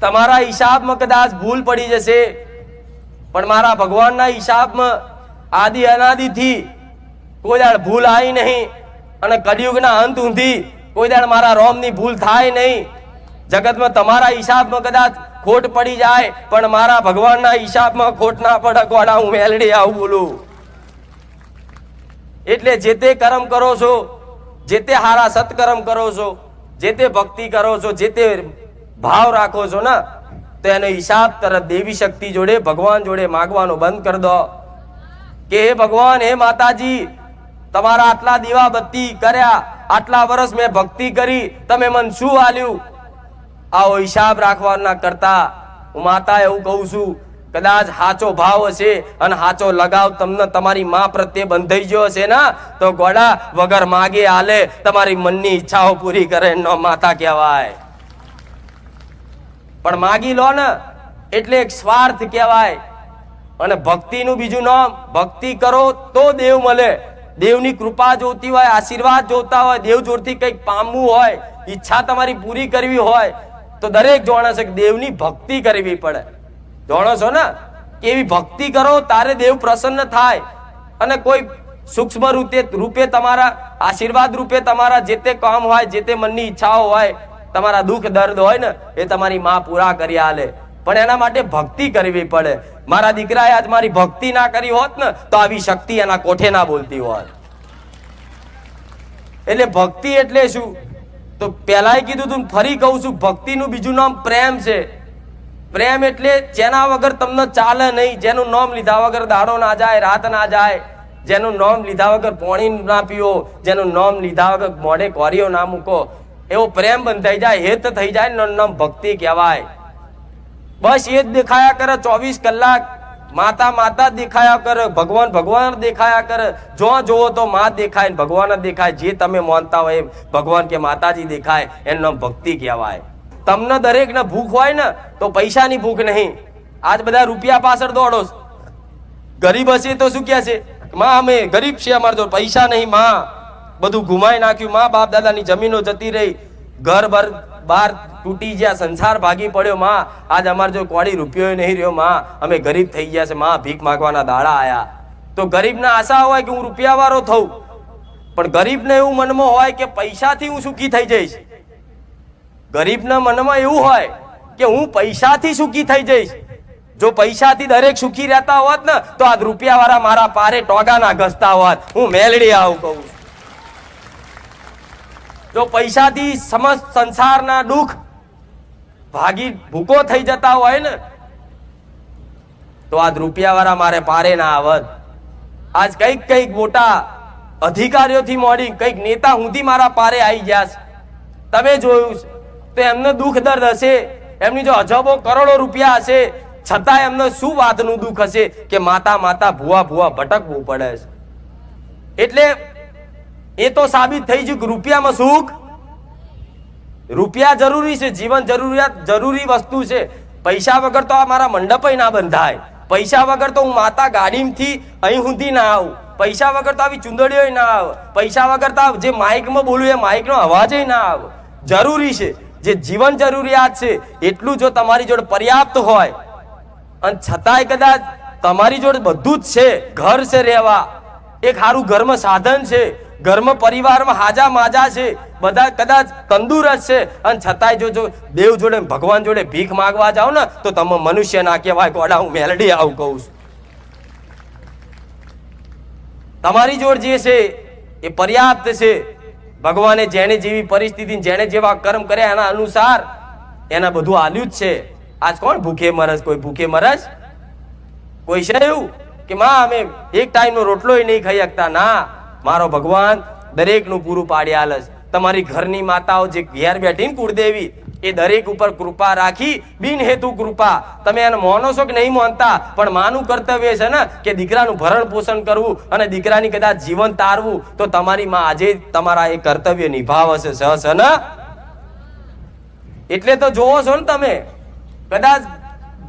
તમારા હિસાબમાં કદાચ ભૂલ પડી જશે. પણ મારા ભગવાનના હિસાબમાં આદિ અનાદિથી કોઈ દાડ ભૂલ આવી નહીં અને કળિયુગના અંત ઊંધી કોઈ દાડ મારા રોમની ભૂલ થાય નહીં. જગતમાં તમારા હિસાબમાં કદાચ ખોટ પડી જાય, પણ મારા ભગવાનના હિસાબમાં ખોટ ના પડે ગોડા હું મેલડી આવું બોલું. એટલે જે તે કર્મ કરો છો, જે તે હારા સત્કર્મ કરો છો, જે તે ભક્તિ કરો છો, જે તે ભાવ રાખો છો ને, તો એનો હિસાબ તરત દેવી શક્તિ જોડે, ભગવાન જોડે માગવાનો બંધ કરી દો. કે હે ભગવાન, હે માતાજી, તમારા આટલા દીવા બત્તી કર્યા, આટલા વર્ષ મેં ભક્તિ કરી, તમે મને શું આલ્યું? આવો હિસાબ રાખવાના કરતા હું માતા એવું કહું છું, કદાચ હાચો ભાવ હશે અને હાચો લગાવ તમને તમારી માં પ્રત્યે બંધાઈ ગયો હશે ને, તો ગોડા વગર માગે હાલે તમારી મનની ઈચ્છાઓ પૂરી કરે ન માતા કહેવાય. પણ માગી લો ને, એટલે એક સ્વાર્થ કહેવાય. અને ભક્તિનું બીજું નામ, ભક્તિ કરો તો દેવ મળે. દેવની કૃપા જોતી હોય, આશીર્વાદ જોતા હોય, દેવ જોડથી કંઈક પામવું હોય, ઈચ્છા તમારી પૂરી કરવી હોય, તો દરેક જોણસ દેવની ભક્તિ કરવી પડે. જાણો છો ને? કે એવી ભક્તિ કરો, તારે દેવ પ્રસન્ન થાય. અને કોઈ સૂક્ષ્મ રૂપે રૂપે તમારા, આશીર્વાદ રૂપે તમારા જે તે કામ હોય, જે તે મનની ઈચ્છાઓ હોય તમારા દુઃખ, દર્દ હોય ને, એ તમારી માં પૂરા કરી આલે. પણ એના માટે ભક્તિ કરવી પડે. મારા દીકરાએ આજ મારી ભક્તિ ના કરી હોત ને, તો આવી શક્તિ એના કોઠે ના બોલતી હોત. એટલે ભક્તિ એટલે શું? તો પહેલાય કીધું તું ફરી કહું છું, ભક્તિનું બીજું નામ પ્રેમ છે. પ્રેમ એટલે જેના વગર તમને ચાલે નહીં, જેનું નામ લીધા વગર દાડો ના જાય, રાત ના જાય, જેનું નામ લીધા વગર પોણી ના પીવો જેનું નામ લીધા વગર મોઢે કોરીઓ ના મૂકો. એવો પ્રેમ બંધાઈ જાય, હેત થઈ જાય ને નામ ભક્તિ કહેવાય. બસ એ જ દેખાયા કરે, ચોવીસ કલાક માતા માતા દેખાયા કરે, ભગવાન ભગવાન દેખાયા કરે. જો જોવો તો માં દેખાય ને ભગવાન દેખાય. જે તમે માનતા હોય એમ ભગવાન કે માતાજી દેખાય, એનું નામ ભક્તિ કહેવાય. તમને દરેકને ભૂખ હોય ને, તો પૈસાની ભૂખ નહીં. આજ બધા રૂપિયા પાછળ દોડો. ગરીબ હશે તો શું કહે છે? માં, અમે ગરીબ છે અમારે તો પૈસા નહીં, માં. બધું ગુમાઈ નાખ્યું. મા બાપ દાદાની જમીનો જતી રહી. ઘર ભર બાર તૂટી ગયા. સંસાર ભાગી પડ્યો. માં, આજ અમારે જો કોડી રૂપિયો નહીં રહ્યો, માં. અમે ગરીબ થઈ ગયા છે. માં, ભીખ માગવાના દાડા આયા. તો ગરીબના આશા હોય કે હું રૂપિયાવાળો થઉં. પણ ગરીબને એવું મનમાં હોય કે પૈસાથી હું સુખી થઈ જઈશ. ગરીબના મનમાં એવું હોય કે હું પૈસાથી સુખી થઈ જઈશ. જો પૈસાથી દરેક સુખી રહેતા હોત ને, તો આ રૂપિયાવાળા મારા પારે ટોગાના ઘસતા હોત. હું મેલડી આવું કહું છું. જો પૈસાથી સમસ્ત સંસારના દુઃખ ભાગી ભૂકો થઈ જતા હોય ને, તો આ રૂપિયાવાળા મારે પારે ના આવત. આજ કંઈક કંઈક મોટા અધિકારીઓથી મોડી, કંઈક નેતા હુંથી મારા પારે આવી ગયા છે. તમે જોયું તો એમને દુઃખ દર્દ હશે. એમની જો અજબો કરોડો રૂપિયા હશે છતાં એમને શું વાતનું દુઃખ હશે કે માતા માતા ભૂવા ભૂવા ભટકવું પડે છે. એટલે એ તો સાબિત થઈ ગયું રૂપિયામાં સુખ રૂપિયા જરૂરી છે, જીવન જરૂરિયાત જરૂરી વસ્તુ છે. પૈસા વગર તો આ મારા મંડપય ના બંધાય. પૈસા વગર તો હું માતા ગાડીમથી અહીં સુધી ના આવું. પૈસા વગર તો આવી ચુંદડીઓ ના આવે. પૈસા વગર તો જે માઇકમાં બોલું એ માઇકનો અવાજ ના આવે. જરૂરી છે, જે જીવન જરૂરિયાત છે, એટલું જો તમારી જોડે પર્યાપ્ત હોય. અને છતાંય કદાચ તમારી જોડે બધું જ છે, ઘર છે રહેવા. એક સારું ઘરમાં સાધન છે. ઘરમાં પરિવારમાં હાજા માજા છે. બધા કદાચ તંદુરસ્ત છે. અને છતાંય જો જો દેવ જોડે ભગવાન જોડે ભીખ માગવા જાઓ ને, તો તમે મનુષ્ય ના કહેવાય ગોડા હું મેલડી આવું કહું છું. તમારી જોડ જે છે, એ પર્યાપ્ત છે. ભગવાને જેને જેવી પરિસ્થિતિ જેને જેવા કર્મ કર્યા એના અનુસાર એના બધું આલ્યું જ છે. આજ કોણ? ભૂખે મરસ, કોઈ ભૂખે મરસ? કોઈ છે એવું? કે, માં, અમે એક ટાઈમનો રોટલો નહીં ખાઈ શકતા. ના. મારો ભગવાન દરેકનું પૂરું પાડી આલસ તમારી ઘરની માતાઓ જે ઘેર બેઠી કુળદેવી, એ દરેક ઉપર કૃપા રાખી બિન હેતુ કૃપા. તમે એને માનો છો કે નહીં માનતા? પણ માનું કર્તવ્ય છે ને, કે દીકરાનું ભરણ પોષણ કરવું અને દીકરાની કદાચ જીવન તારવું, તો તમારી માં આજે તમારા એ કર્તવ્ય નિભાવશે સહસ ને? એટલે તો જોવો છો ને તમે. કદાચ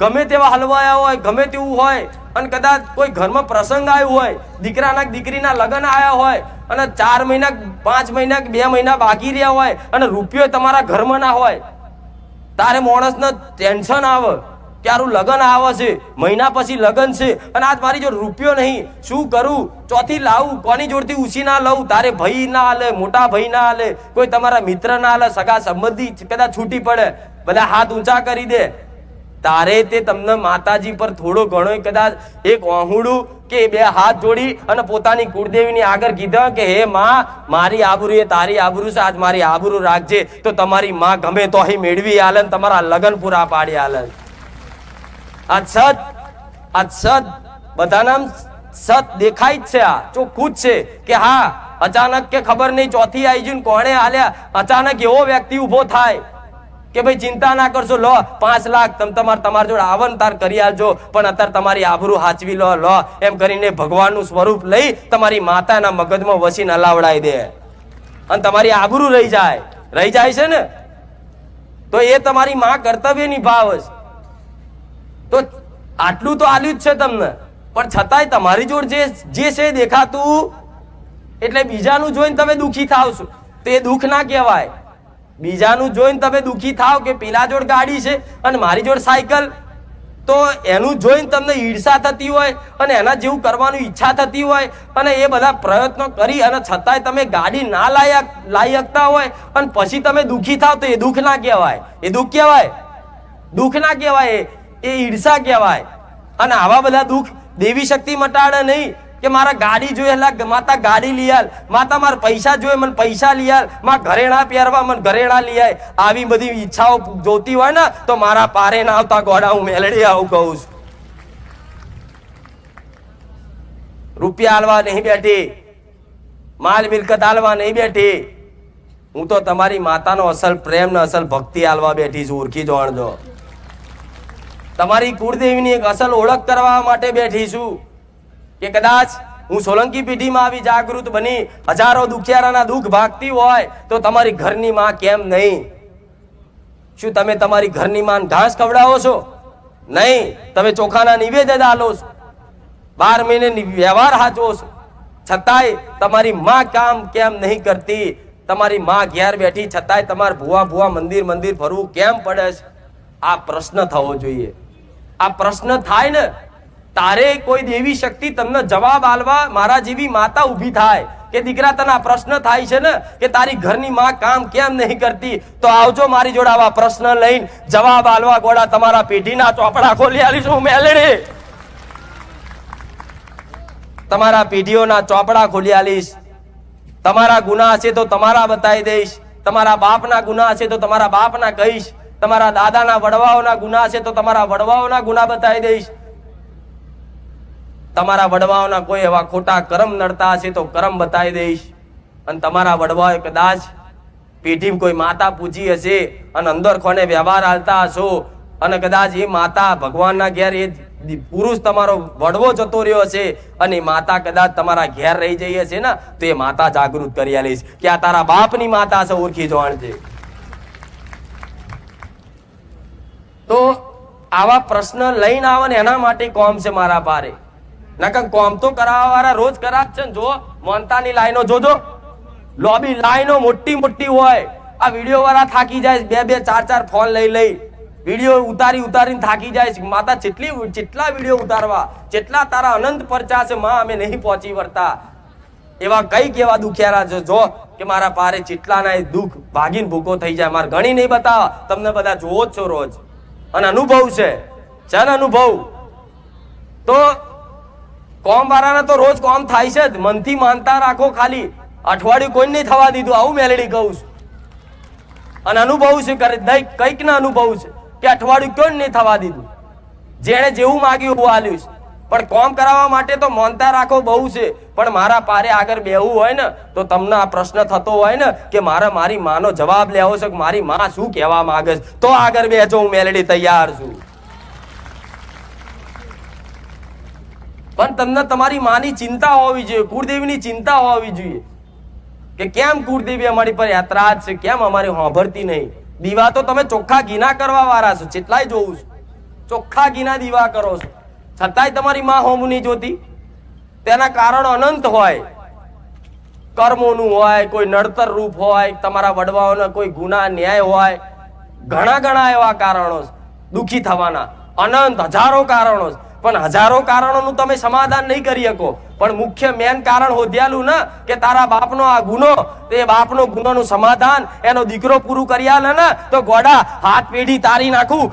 ગમે તેવા હલવાયા હોય, ગમે તેવું હોય, અને કદાચ કોઈ ઘરમાં પ્રસંગ આવ્યો હોય, દીકરાના દીકરીના લગ્ન આવ્યા હોય, અને ચાર મહિના, પાંચ મહિના બે મહિના બાકી રહ્યા હોય, અને રૂપિયો તમારા ઘરમાં ના હોય, તારે માણસને ટેન્શન આવે, કે આરું લગન આવે છે, મહિના પછી લગન છે, અને આજ મારી જોડે રૂપિયો નહીં, શું કરું? ચોથી લાવું, કોની જોડથી ઉછી ના લઉં? તારે ભાઈ ના હાલે, મોટા ભાઈ ના હાલે, કોઈ તમારા મિત્ર ના હાલે, સગા સંબંધી કદાચ છૂટી પડે બધા હાથ ઊંચા કરી દે તારે તે તમને માતાજી પર થોડો ઘણો કદાચ એક ઓહુડું કે બે હાથ જોડી અને પોતાની કુળદેવીની આગળ કીધા કે, હે માં, મારી આબરૂ એ તારી આબરૂ છે, આજ મારી આબરૂ રાખજે, તો તમારી માં ગમે તો અહીં મેળવી આલન તમારા લગન પૂરા પાડી આલન આ સત આ સત, બધાના સત દેખાય જ છે આ, ચોખ્ખું છે કે હા, અચાનક કે ખબર નહીં ચોથી આવી જઈને કોણે આલ્યા, અચાનક એવો વ્યક્તિ ઊભો થાય. કે ભાઈ ચિંતા ના કરશો, લો, પાંચ લાખ તમે, તમાર, તમારા જોડે આવન તાર કરી આલજો, પણ અત્યારે તમારી આબરૂ હાચવી લો લો, એમ કરીને ભગવાનનું સ્વરૂપ લઈ તમારી માતાના મગજમાં વસીને હલાવડાવી દે. અને તમારી આબરૂ રહી જાય. રહી જાય છે ને? તો એ તમારી માં કર્તવ્ય ભાવ છે તો આટલું તો આલ્યું જ છે તમને. પણ છતાંય તમારી જોડે જે જે છે દેખાતું, એટલે બીજાનું જોઈને તમે દુઃખી થાવ છો. તો એ દુઃખ ના કહેવાય. બીજાનું જોઈને તમે દુઃખી થાવ કે પેલા જોડ ગાડી છે અને મારી જોડ સાયકલ, તો એનું જોઈને તમને ઈર્ષા થતી હોય અને એના જેવું કરવાની ઈચ્છા થતી હોય અને એ બધા પ્રયત્નો કરી અને છતાંય તમે ગાડી ના લાયક લાવી શકતા હોય અને પછી તમે દુઃખી થાવ તો એ દુઃખ ના કહેવાય. એ દુઃખ કહેવાય? દુઃખ ના કહેવાય એ- એ ઈર્ષા કહેવાય. અને આવા બધા દુઃખ દેવી શક્તિ મટાડે નહીં. કે મારા ગાડી જોઈએ એટલે માતા ગાડી લઈ આલ. માતા મારા પૈસા જોઈએ મને પૈસા લઈ આલ. માં ઘરેણા પહેરવા, મને ઘરેણા લઈ આવી બધી ઈચ્છાઓ જોતી હોય ને, તો મારા પારે ના આવતા ગોડા હું મેલડી આવું કહું છું. રૂપિયા હાલવા નહીં બેઠી. માલ મિલકત હાલવા નહીં બેઠી. હું તો તમારી માતાનો અસલ પ્રેમ ને અસલ ભક્તિ હાલવા બેઠી છું ઓળખી જોણજો તમારી કુળદેવીની એક અસલ ઓળખ કરવા માટે બેઠી છું. કે કદાચ હું સોલંકી પેઢીમાં આવી જાગૃત બની હજારો દુખિયારાના દુઃખ ભાગતી હોય તો તમારી ઘરની માં કેમ નહીં? શું તમે તમારી ઘરની માં ઘાસ ખવડાવો છો? નહીં, તમે ચોખાના નિવેદન આલો છો. બાર મહિને વ્યવહાર હાચવો છો. છતાંય તમારી માં કામ કેમ નહીં કરતી? તમારી માં ઘેર બેઠી છતાંય તમારે ભુવા ભુવા મંદિર મંદિર ફરવું કેમ પડે છે? આ પ્રશ્ન થવો જોઈએ. આ પ્રશ્ન થાય ને તારે કોઈ દેવી શક્તિ તમને જવાબ આલવા મારા જેવી માતા ઊભી થાય કે દીકરા તને પ્રશ્ન થાય છે ને કે તારી ઘરની માં કામ કેમ નહીં કરતી, તો આવજો મારી જોડે આવા પ્રશ્ન લઈને જવાબ આલવા ગોળા તમારા પેઢીના ચોપડા ખોલી આલીશું હું મેલડી તમારા પેઢીઓના ચોપડા ખોલી આલીશ. તમારા ગુના હશે તો તમારા બતાવી દઈશ. તમારા બાપના ગુના હશે તો તમારા બાપના કહીશ. તમારા દાદાના વડવાઓના ગુના હશે તો તમારા વડવાઓના ગુના બતાવી દઈશ. તમારા વડવાઓના કોઈ એવા ખોટા કરમ નડતા હશે તો કરમ બતાવી દઈશ. અને તમારા વડવાઓએ કદાચ પેઢીમાં કોઈ માતા પૂજી હશે અને અંદર કોને વ્યવહાર હાલતા હશો અને કદાચ એ માતા ભગવાનના ઘેર એ પુરુષ તમારો વડવો જતો રહ્યો હશે અને માતા કદાચ તમારા ઘેર રહી જઈ હશે ને, તો એ માતા જાગૃત કરી આલીશ. કે આ તારા બાપની માતા છે, ઓળખી જોણ છે તો આવા પ્રશ્ન લઈને આવે ને એના માટે કોમ છે મારા પારે નકર કોમ તો કરાવવા વાળા રોજ કરાવ છે ને જો મોનતાની લાઈનો જોજો. લોબી લાઈનો મોટી મોટી હોય. આ વીડિયો વાળા થાકી જાય બે બે ચાર ચાર ફોન લઈ લઈ. વીડિયો ઉતારી ઉતારીને થાકી જાય માતા જેટલી જેટલા વીડિયો ઉતારવા, જેટલા તારા અનંત પરચા છે, માં અમે નહીં પહોંચી વળતા. એવા કઈ એવા દુખિયારા છે, જો કે મારા પારે જેટલાના એ દુઃખ ભાગીને ભૂકો થઈ જાય. મારે ઘણી નહીં બતાવવા તમને બધા જોવો જ છો રોજ. અને અનુભવ છે. છે અનુભવ. તો કોમ વાળાને તો રોજ કોમ થાય છે જ. મનથી માનતા રાખો ખાલી. અઠવાડિયું કોઈ નહીં થવા દીધું. આવું મેલેડી કહું છું. અને અનુભવ છે કરે કંઈક ના અનુભવ છે કે અઠવાડિયું કોઈ નહીં થવા દીધું. જેણે જેવું માગ્યું એવું આલ્યું છે. પણ કોમ કરાવવા માટે તો માનતા રાખો બહુ છે. પણ મારા પારે આગળ બેહવું હોય ને, તો તમને આ પ્રશ્ન થતો હોય ને કે મારે મારી માનો જવાબ લેવો છે કે મારી માં શું કહેવા માંગે છે. તો આગળ બેજો હું મેલેડી તૈયાર છું. પણ તમને તમારી માની ચિંતા હોવી જોઈએ, કુળદેવીની ચિંતા હોવી જોઈએ. કે કેમ કુળદેવી અમારી પર યાત્રા છે, કેમ અમારી સાંભળતી નહીં? દીવા તો તમે ચોખ્ખા ઘીના કરવા વાળા છો, જેટલાય જોઉં છું. ચોખ્ખા ઘીના દીવા કરો છો. છતાંય તમારી માં હોમ નહીં જોતી. તેના કારણ અનંત હોય. કર્મોનું હોય, કોઈ નડતર રૂપ હોય, તમારા વડવાઓના કોઈ ગુના, ન્યાય હોય. ઘણા ઘણા એવા કારણો દુઃખી થવાના. અનંત હજારો કારણો છે. પણ હજારો કારણોનું તમે સમાધાન નહીં કરી શકો. પણ મુખ્ય મેન કારણ હોદ્યાલું ને, કે તારા બાપનો આ ગુનો, તે બાપનો ગુનોનું સમાધાન એનો દીકરો પૂરું કરી આલે ને, તો ગોડા હાથ પેઢી તારી નાખું.